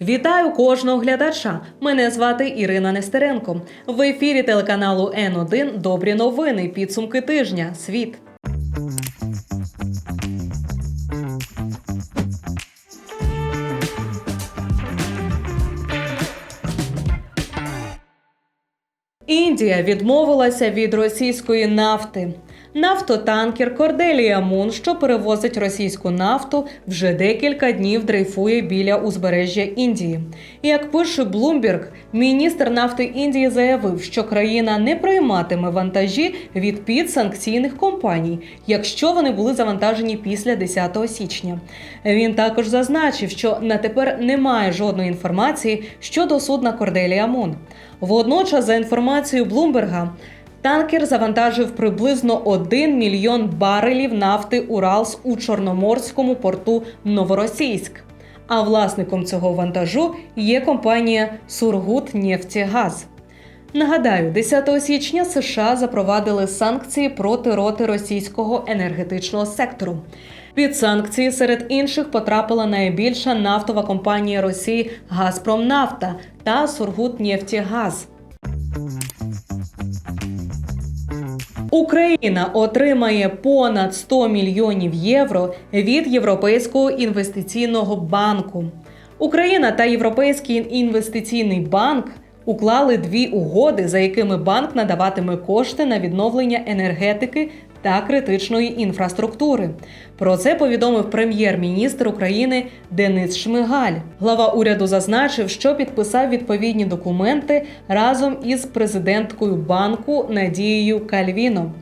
Вітаю кожного глядача. Мене звати Ірина Нестеренко. В ефірі телеканалу Н1 Добрі новини. Підсумки тижня. Світ. Індія відмовилася від російської нафти. Нафтотанкер Корделія Мун, що перевозить російську нафту, вже декілька днів дрейфує біля узбережжя Індії. І як пише Блумберг, міністр нафти Індії заявив, що країна не прийматиме вантажі від підсанкційних компаній, якщо вони були завантажені після 10 січня. Він також зазначив, що на тепер немає жодної інформації щодо судна Корделія Мун. Водночас, за інформацією Блумберга, танкер завантажив приблизно 1 мільйон барелів нафти Уралс у Чорноморському порту Новоросійськ. А власником цього вантажу є компанія Сургутнефтігаз. Нагадаю, 10 січня США запровадили санкції проти роти російського енергетичного сектору. Під санкції серед інших потрапила найбільша нафтова компанія Росії Газпромнафта та Сургутнефтігаз. Україна отримає понад 100 мільйонів євро від Європейського інвестиційного банку. Україна та Європейський інвестиційний банк уклали дві угоди, за якими банк надаватиме кошти на відновлення енергетики та критичної інфраструктури. Про це повідомив прем'єр-міністр України Денис Шмигаль. Глава уряду зазначив, що підписав відповідні документи разом із президенткою банку Надією Кальвіно.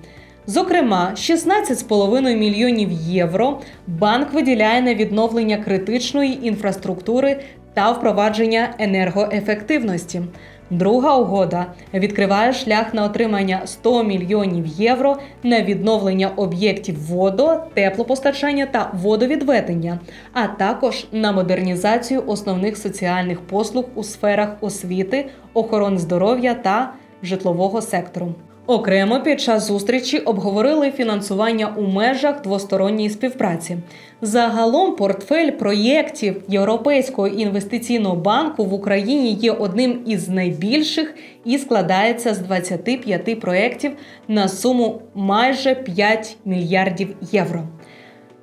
Зокрема, 16,5 мільйонів євро банк виділяє на відновлення критичної інфраструктури та впровадження енергоефективності. Друга угода відкриває шлях на отримання 100 мільйонів євро на відновлення об'єктів водо, теплопостачання та водовідведення, а також на модернізацію основних соціальних послуг у сферах освіти, охорони здоров'я та житлового сектору. Окремо під час зустрічі обговорили фінансування у межах двосторонньої співпраці. Загалом портфель проєктів Європейського інвестиційного банку в Україні є одним із найбільших і складається з 25 проєктів на суму майже 5 мільярдів євро.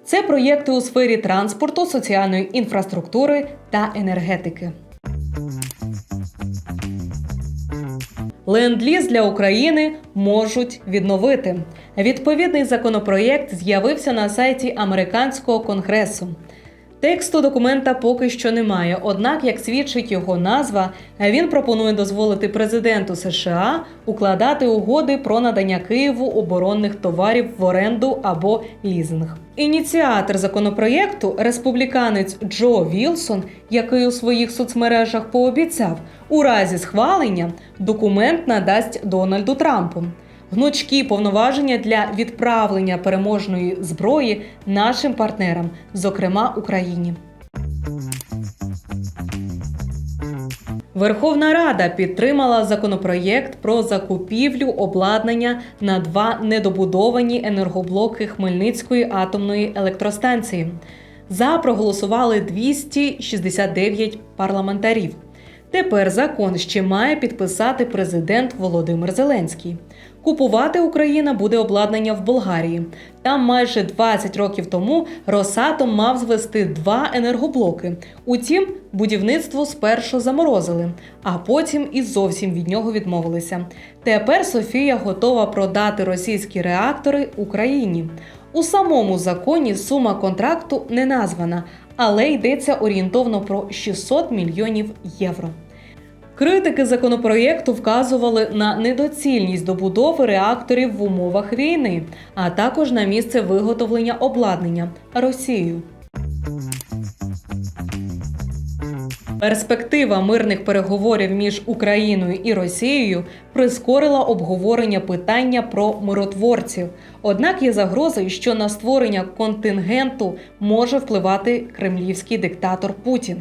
Це проєкти у сфері транспорту, соціальної інфраструктури та енергетики. Ленд-ліз для України можуть відновити. Відповідний законопроєкт з'явився на сайті американського конгресу. Тексту документа поки що немає, однак, як свідчить його назва, він пропонує дозволити президенту США укладати угоди про надання Києву оборонних товарів в оренду або лізинг. Ініціатор законопроєкту, республіканець Джо Вілсон, який у своїх соцмережах пообіцяв, у разі схвалення документ надасть Дональду Трампу. Гнучкі повноваження для відправлення переможної зброї нашим партнерам, зокрема Україні. Верховна Рада підтримала законопроєкт про закупівлю обладнання на два недобудовані енергоблоки Хмельницької атомної електростанції. За проголосували 269 парламентарів. Тепер закон ще має підписати президент Володимир Зеленський. Купувати Україна буде обладнання в Болгарії. Там майже 20 років тому Росатом мав звести два енергоблоки. Утім, будівництво спершу заморозили, а потім і зовсім від нього відмовилися. Тепер Софія готова продати російські реактори Україні. У самому законі сума контракту не названа, але йдеться орієнтовно про 600 мільйонів євро. Критики законопроєкту вказували на недоцільність добудови реакторів в умовах війни, а також на місце виготовлення обладнання Росією. Перспектива мирних переговорів між Україною і Росією прискорила обговорення питання про миротворців. Однак є загрози, що на створення контингенту може впливати кремлівський диктатор Путін.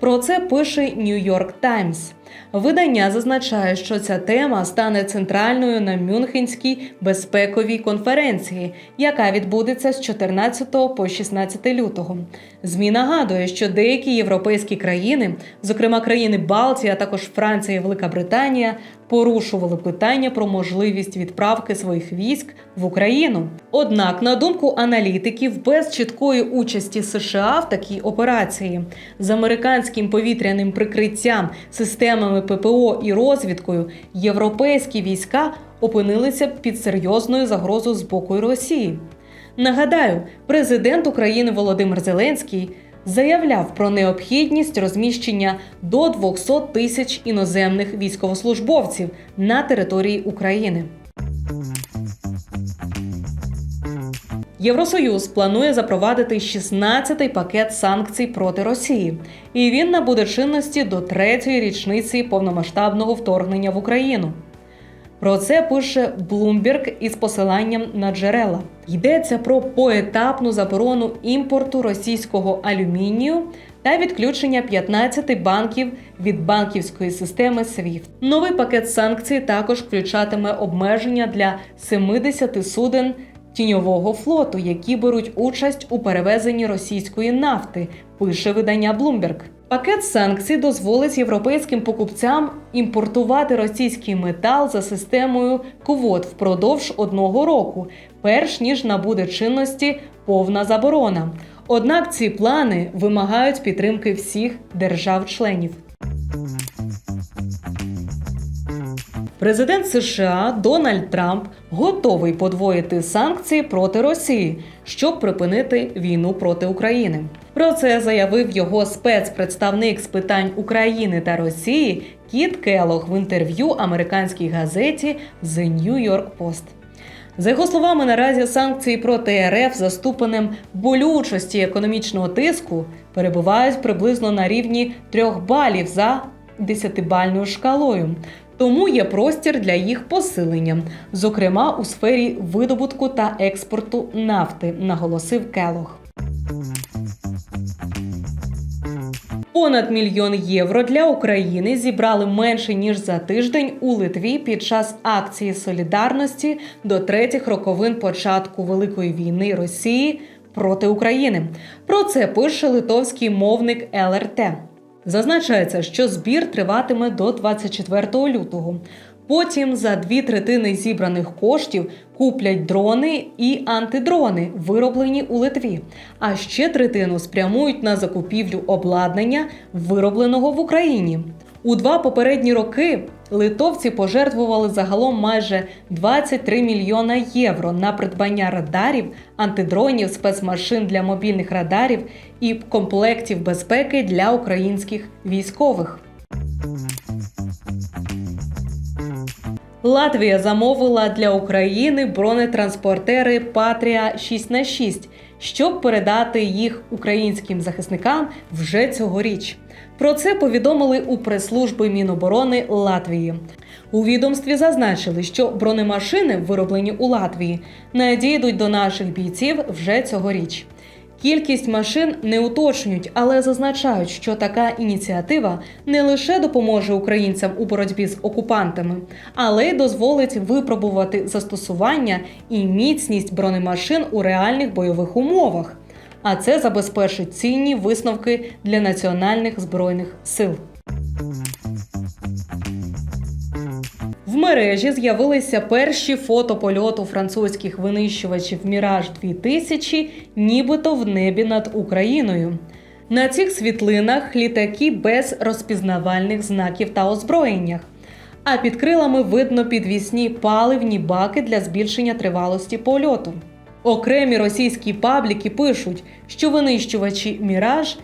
Про це пише New York Times. Видання зазначає, що ця тема стане центральною на Мюнхенській безпековій конференції, яка відбудеться з 14 по 16 лютого. ЗМІ нагадує, що деякі європейські країни, зокрема країни Балтії, а також Франція і Велика Британія, порушували питання про можливість відправки своїх військ в Україну. Однак, на думку аналітиків, без чіткої участі США в такій операції з американським повітряним прикриттям, системами ППО і розвідкою, європейські війська опинилися під серйозною загрозою з боку Росії. Нагадаю, президент України Володимир Зеленський заявляв про необхідність розміщення до 200 тисяч іноземних військовослужбовців на території України. Євросоюз планує запровадити 16-й пакет санкцій проти Росії, і він набуде чинності до третьої річниці повномасштабного вторгнення в Україну. Про це пише Bloomberg із посиланням на джерела. Йдеться про поетапну заборону імпорту російського алюмінію та відключення 15 банків від банківської системи SWIFT. Новий пакет санкцій також включатиме обмеження для 70 суден тіньового флоту, які беруть участь у перевезенні російської нафти, пише видання Bloomberg. Пакет санкцій дозволить європейським покупцям імпортувати російський метал за системою квот впродовж одного року, перш ніж набуде чинності повна заборона. Однак ці плани вимагають підтримки всіх держав-членів. Президент США Дональд Трамп готовий подвоїти санкції проти Росії, щоб припинити війну проти України. Про це заявив його спецпредставник з питань України та Росії Кіт Келох в інтерв'ю американській газеті The New York Post. За його словами, наразі санкції проти РФ за ступенем болючості економічного тиску перебувають приблизно на рівні трьох балів за десятибальною шкалою. Тому є простір для їх посилення, зокрема у сфері видобутку та експорту нафти, наголосив Келох. Понад мільйон євро для України зібрали менше ніж за тиждень у Литві під час акції солідарності до третіх роковин початку великої війни Росії проти України. Про це пише литовський мовник ЛРТ. Зазначається, що збір триватиме до 24 лютого. Потім за дві третини зібраних коштів куплять дрони і антидрони, вироблені у Литві. А ще третину спрямують на закупівлю обладнання, виробленого в Україні. У два попередні роки литовці пожертвували загалом майже 23 мільйона євро на придбання радарів, антидронів, спецмашин для мобільних радарів і комплектів безпеки для українських військових. Латвія замовила для України бронетранспортери Патрія 6 на 6 щоб передати їх українським захисникам вже цьогоріч. Про це повідомили у прес-служби Міноборони Латвії. У відомстві зазначили, що бронемашини, вироблені у Латвії, надійдуть до наших бійців вже цьогоріч. Кількість машин не уточнюють, але зазначають, що така ініціатива не лише допоможе українцям у боротьбі з окупантами, але й дозволить випробувати застосування і міцність бронемашин у реальних бойових умовах. А це забезпечить цінні висновки для національних збройних сил. Мережі з'явилися перші фото польоту французьких винищувачів Міраж 2000 нібито в небі над Україною. На цих світлинах літаки без розпізнавальних знаків та озброєннях. А під крилами видно підвісні паливні баки для збільшення тривалості польоту. Окремі російські пабліки пишуть, що винищувачі Міраж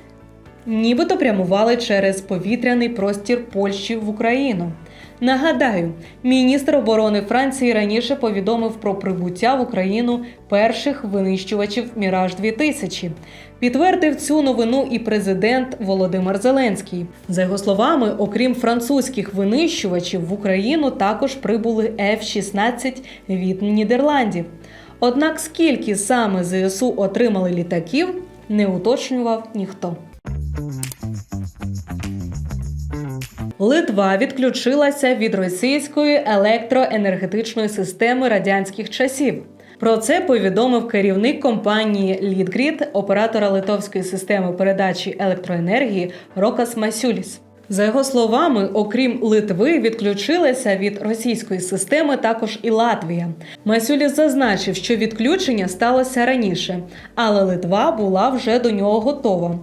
нібито прямували через повітряний простір Польщі в Україну. Нагадаю, міністр оборони Франції раніше повідомив про прибуття в Україну перших винищувачів Міраж 2000 Підтвердив цю новину і президент Володимир Зеленський. За його словами, окрім французьких винищувачів в Україну також прибули F-16 від Нідерландів. Однак скільки саме ЗСУ отримали літаків, не уточнював ніхто. Литва відключилася від російської електроенергетичної системи радянських часів. Про це повідомив керівник компанії Лідгрід, оператора литовської системи передачі електроенергії Рокас Масюліс. За його словами, окрім Литви, відключилася від російської системи також і Латвія. Масюліс зазначив, що відключення сталося раніше, але Литва була вже до нього готова.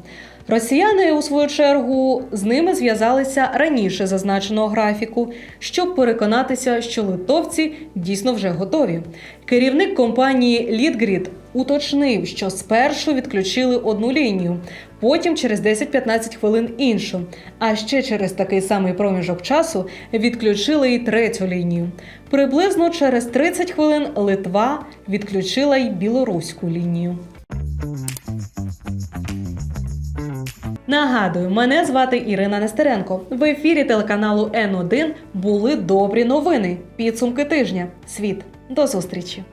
Росіяни, у свою чергу, з ними зв'язалися раніше зазначеного графіку, щоб переконатися, що литовці дійсно вже готові. Керівник компанії Лідгрід уточнив, що спершу відключили одну лінію, потім через 10-15 хвилин іншу. А ще через такий самий проміжок часу відключили і третю лінію. Приблизно через 30 хвилин Литва відключила й білоруську лінію. Нагадую, мене звати Ірина Нестеренко. В ефірі телеканалу Н1 були добрі новини. Підсумки тижня. Світ. До зустрічі!